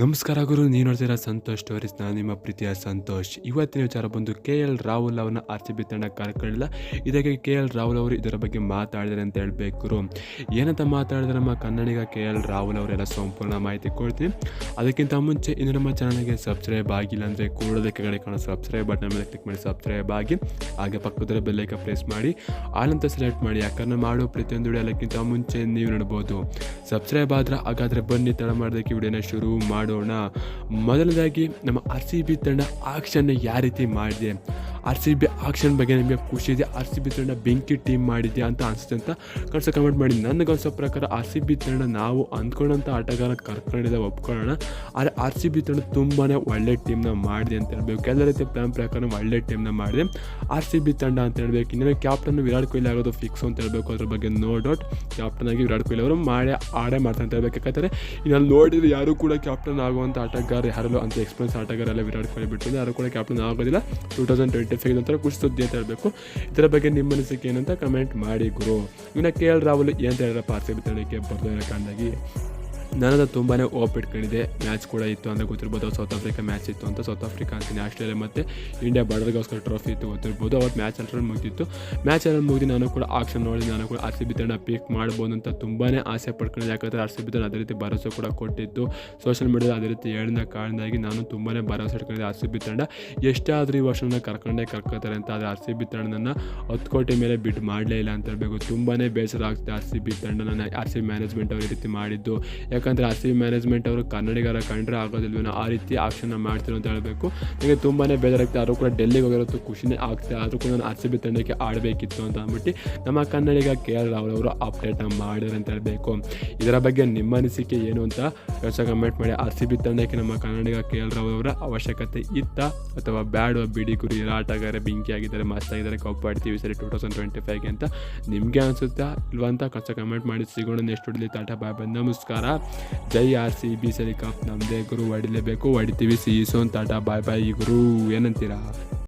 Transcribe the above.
ನಮಸ್ಕಾರ ಗುರು ನೀವು ನೋಡ್ತೀರಾ ಸಂತೋಷ್ ಸ್ಟೋರೀಸ್. ನಾನು ನಿಮ್ಮ ಪ್ರೀತಿಯ ಸಂತೋಷ್. ಇವತ್ತಿನ ವಿಚಾರ ಬಂದು ಕೆ ಎಲ್ ರಾಹುಲ್ ಅವನ ಆರ್ ಸಿ ಬಿ ತಂಡ ಕರ್ಕೊಳ್ಳಿಲ್ಲ ಇದಕ್ಕೆ ಕೆ ಎಲ್ ರಾಹುಲ್ ಅವರು ಇದರ ಬಗ್ಗೆ ಮಾತಾಡಿದ್ದಾರೆ ಅಂತ ಹೇಳಬೇಕು ಏನಂತ ಮಾತಾಡಿದ್ರೆ ನಮ್ಮ ಕನ್ನಡಿಗ ಕೆ ಎಲ್ ರಾಹುಲ್ ಅವರೆಲ್ಲ ಸಂಪೂರ್ಣ ಮಾಹಿತಿ ಕೊಡ್ತೀನಿ. ಅದಕ್ಕಿಂತ ಮುಂಚೆ ಇನ್ನು ನಮ್ಮ ಚಾನಲ್ಗೆ ಸಬ್ಸ್ಕ್ರೈಬ್ ಆಗಿಲ್ಲ ಅಂದರೆ ಕೂಡೋದಕ್ಕೆ ಕೆಳಗಡೆ ಕಾಣೋ ಸಬ್ಸ್ಕ್ರೈಬ್ ಬಟನ್ ಮೇಲೆ ಕ್ಲಿಕ್ ಮಾಡಿ ಸಬ್ಸ್ಕ್ರೈಬ್ ಆಗಿ, ಹಾಗೆ ಪಕ್ಕದಲ್ಲಿ ಬೆಲ್ಲೈಕ ಪ್ರೆಸ್ ಮಾಡಿ, ಆಲ್ ಅಂತ ಸೆಲೆಕ್ಟ್ ಮಾಡಿ. ಯಾಕಂದ್ರೆ ಮಾಡೋ ಪ್ರತಿಯೊಂದು ವಿಡಿಯೋ ಮುಂಚೆ ನೀವು ನೋಡ್ಬೋದು. ಸಬ್ಸ್ಕ್ರೈಬ್ ಆದ್ರೆ ಹಾಗಾದರೆ ಬನ್ನಿ ತಡ ಮಾಡೋದಕ್ಕೆ ವಿಡಿಯೋನ ಶುರು ಮಾಡೋಣ. ಮೊದಲನೇದಾಗಿ ನಮ್ಮ ಆರ್ ಸಿ ಬಿ ತಂಡ ಆಕ್ಷನ್ನ ಯಾವ ರೀತಿ ಮಾಡಿದೆ? ಆರ್ ಸಿ ಬಿ ಆಕ್ಷನ್ ಬಗ್ಗೆ ನಿಮಗೆ ಖುಷಿ ಇದೆ? ಆರ್ ಸಿ ಬಿ ತಂಡ ಬೆಂಕಿ ಟೀಮ್ ಮಾಡಿದೆ ಅಂತ ಅನಿಸುತ್ತೆ ಅಂತ ಕನ್ಸ ಕಮೆಂಟ್ ಮಾಡಿ. ನನಗೆ ಅನ್ಸೋ ಪ್ರಕಾರ ಆರ್ ಸಿ ಬಿ ತಂಡ ನಾವು ಅಂದ್ಕೊಂಡಂಥ ಆಟಗಾರ ಕರ್ಕೊಂಡಿದ್ದ ಒಪ್ಕೊಳ್ಳೋಣ. ಆದರೆ ಆರ್ ಸಿ ಬಿ ತಂಡ ತುಂಬಾ ಒಳ್ಳೆ ಟೀಮ್ನ ಮಾಡಿದೆ ಅಂತ ಹೇಳ್ಬೇಕು. ಎಲ್ಲ ರೀತಿಯ ಪ್ಲಾನ್ ಪ್ರಕಾರ ಒಳ್ಳೆ ಟೀಮ್ನ ಮಾಡಿದೆ. ಆರ್ ಸಿ ಬಿ ತಂಡ ಅಂತ ಹೇಳ್ಬೇಕು. ಇನ್ನೇನು ಕ್ಯಾಪ್ಟನ್ ವಿರಾಟ್ ಕೊಹ್ಲಿ ಆಗೋದು ಫಿಕ್ಸ್ ಅಂತ ಹೇಳ್ಬೇಕು. ಅದ್ರ ಬಗ್ಗೆ ನೋ ಡೌಟ್ ಕ್ಯಾಪ್ಟನ್ ಆಗಿ ವಿರಾಟ್ ಕೊಹ್ಲಿ ಅವರು ಮಾಡಿ, ಆಡೇ ಮಾಡ್ತಾ ಅಂತ ಹೇಳ್ಬೇಕು. ಯಾಕಂದರೆ ಇನ್ನು ನೋಡಿದ್ರೆ ಯಾರು ಕೂಡ ಕ್ಯಾಪ್ಟನ್ ಆಗುವಂಥ ಆಟಗಾರ ಯಾರಲ್ಲೂ ಅಂತ ಎಕ್ಸ್ಪೀರಿಯನ್ಸ್ ಆಟಗಾರ ಎಲ್ಲ ವಿರಾಟ್ ಕೊಹ್ಲಿ ಬಿಟ್ಟಿದೆ ಯಾರು ಕೂಡ ಕ್ಯಾಪ್ಟನ್ ಆಗೋದಿಲ್ಲ. ಟೂ ತೌಸಂಡ್ ಟ್ವೆಂಟಿ ಫೈವ್ ಅಂತ ಖುಷಿ ಸುದ್ದಿ ಅಂತ ಹೇಳಬೇಕು. ಇದರ ಬಗ್ಗೆ ನಿಮ್ಮ ಅನಿಸಿಕೆ ಏನಂತ ಕಮೆಂಟ್ ಮಾಡಿ ಗುರು. ಇನ್ನು ಕೆ ಎಲ್ ರಾಹುಲ್ ಏನು ಹೇಳಿರಪ್ಪ ಆರ್ ಸಿ ಬಿ ತಂಡಕ್ಕೆ ನನಗೆ ತುಂಬಾ ಓಪ್ ಇಟ್ಕೊಂಡಿದೆ. ಮ್ಯಾಚ್ ಕೂಡ ಇತ್ತು ಅಂತ ಗೊತ್ತಿರ್ಬೋದು ಸೌತ್ ಆಫ್ರಿಕಾ ಮ್ಯಾಚ್ ಇತ್ತು ಅಂತ. ಸೌತ್ ಆಫ್ರಿಕಾ ಅಂತೀನಿ ಆಸ್ಟ್ರೇಲಿಯಾ ಮತ್ತು ಇಂಡಿಯಾ ಬಾರ್ಡರ್ಗೋಸ್ಕರ ಟ್ರೋಫಿ ಇತ್ತು ಗೊತ್ತಿರ್ಬೋದು. ಅವತ್ತು ಮ್ಯಾಚ್ ಅಲ್ಲಿ ಮುಗಿದಿತ್ತು. ಮ್ಯಾಚ್ ಅಲ್ಲಿ ಮುಗಿದು ನಾನು ಕೂಡ ಆಕ್ಷನ್ ನೋಡಿ ನಾನು ಕೂಡ ಆರ್ ಸಿ ಬಿ ತಂಡ ಪಿಕ್ ಮಾಡ್ಬೋದು ಅಂತ ತುಂಬಾ ಆಸೆ ಪಡ್ಕೊಂಡಿದ್ದೆ ಯಾಕಂದರೆ ಆರ್ ಸಿ ಅದೇ ರೀತಿ ಭರವಸೆ ಕೂಡ ಕೊಟ್ಟಿತ್ತು. ಸೋಷಿಯಲ್ ಮೀಡಿಯಾದಲ್ಲಿ ಅದೇ ರೀತಿ ಹೇಳಿದ ಕಾರಣದಾಗಿ ನಾನು ತುಂಬಾ ಭರವಸೆ ಇಟ್ಕೊಂಡಿದ್ದೆ ಆರ್ ಸಿ ಬಿ ತಂಡ. ಎಷ್ಟಾದರೂ ಈ ವರ್ಷನ ಕರ್ಕೊಂಡೇ ಕರ್ಕೋತಾರೆ ಅಂತ ಆದರೆ ಆರ್ ಸಿ ಬಿ ತಂಡ ನನ್ನ ಹತ್ತು ಕೋಟಿ ಮೇಲೆ ಬಿಟ್ಟು ಮಾಡಲೇ ಇಲ್ಲ ಅಂತ ಹೇಳಬೇಕು. ತುಂಬಾ ಬೇಸರ ಆಗ್ತದೆ ಆರ್ ಸಿ ಬಿ ತಂಡ ನನ್ನ ಆರ್ ಸಿ ಬಿ ಮ್ಯಾನೇಜ್ಮೆಂಟ್ ಅವ್ರ ರೀತಿ ಮಾಡಿದ್ದು. ಯಾಕಂದರೆ ಆರ್ ಸಿ ಬಿ ಮ್ಯಾನೇಜ್ಮೆಂಟ್ ಅವರು ಕನ್ನಡಿಗರ ಕಂಡ್ರೆ ಆಗೋದಿಲ್ವೇನೋ ಆ ರೀತಿ ಆಕ್ಷನ್ನ ಮಾಡ್ತಿರೋ ಅಂತ ಹೇಳಬೇಕು. ನನಗೆ ತುಂಬಾ ಬೇಜಾರಾಗ್ತದೆ ಆದರೂ ಕೂಡ ಡೆಲ್ಲಿಗೆ ಹೋಗಿರೋದು ಖುಷಿನೇ ಆಗ್ತದೆ. ಆದರೂ ಕೂಡ ನಾನು ಆರ್ ತಂಡಕ್ಕೆ ಆಡಬೇಕಿತ್ತು ಅಂತ ಅಂದ್ಬಿಟ್ಟು ನಮ್ಮ ಕನ್ನಡಿಗ ಕೆ ಆರ್ ರಾಹುಲ್ ಅವರು ಅಪ್ಡೇಟ್ ಮಾಡಿದ್ರು ಅಂತ ಹೇಳಬೇಕು. ಇದರ ಬಗ್ಗೆ ನಿಮ್ಮ ಅನಿಸಿಕೆ ಏನು ಅಂತ ಕೆಲಸ ಕಮೆಂಟ್ ಮಾಡಿ. ಆರ್ ಸಿ ಬಿ ತಂಡಕ್ಕೆ ನಮ್ಮ ಕನ್ನಡಿಗ ಕೆ ಎಲ್ ರಾಹುಲ್ ಅವರ ಅವಶ್ಯಕತೆ ಇತ್ತ ಅಥವಾ ಬ್ಯಾಡ್ ಬಿಡಿ ಗುರಿ ಆಟಗಾರ ಬೆಂಕಿ ಆಗಿದ್ದಾರೆ ಮಸ್ತ್ ಆಗಿದ್ದಾರೆ ಕಪ್ ಆಡ್ತೀವಿ ಸರಿ ಟೂ ತೌಸಂಡ್ ಟ್ವೆಂಟಿ ಫೈವ್ಗೆ ಅಂತ ನಿಮಗೆ ಅನಿಸುತ್ತಾ ಇಲ್ವಾ ಅಂತ ಕಷ್ಟ ಕಮೆಂಟ್ ಮಾಡಿ. ಸಿಗೋಣ ನೆಕ್ಸ್ಟ್ ಹೊಡಲಿ ತಾಟ ಬಾಯ್ ಬಂದ ನಮಸ್ಕಾರ. ಜೈ ಆರ್ ಸಿ ಬಿ ಸರಿ ಕಪ್ ನಮ್ಮದೇ ಗುರು, ಹೊಡಿಲೇಬೇಕು, ಹೊಡಿತೀವಿ. See soon tata bye bye ಗುರು. ಏನಂತೀರಾ?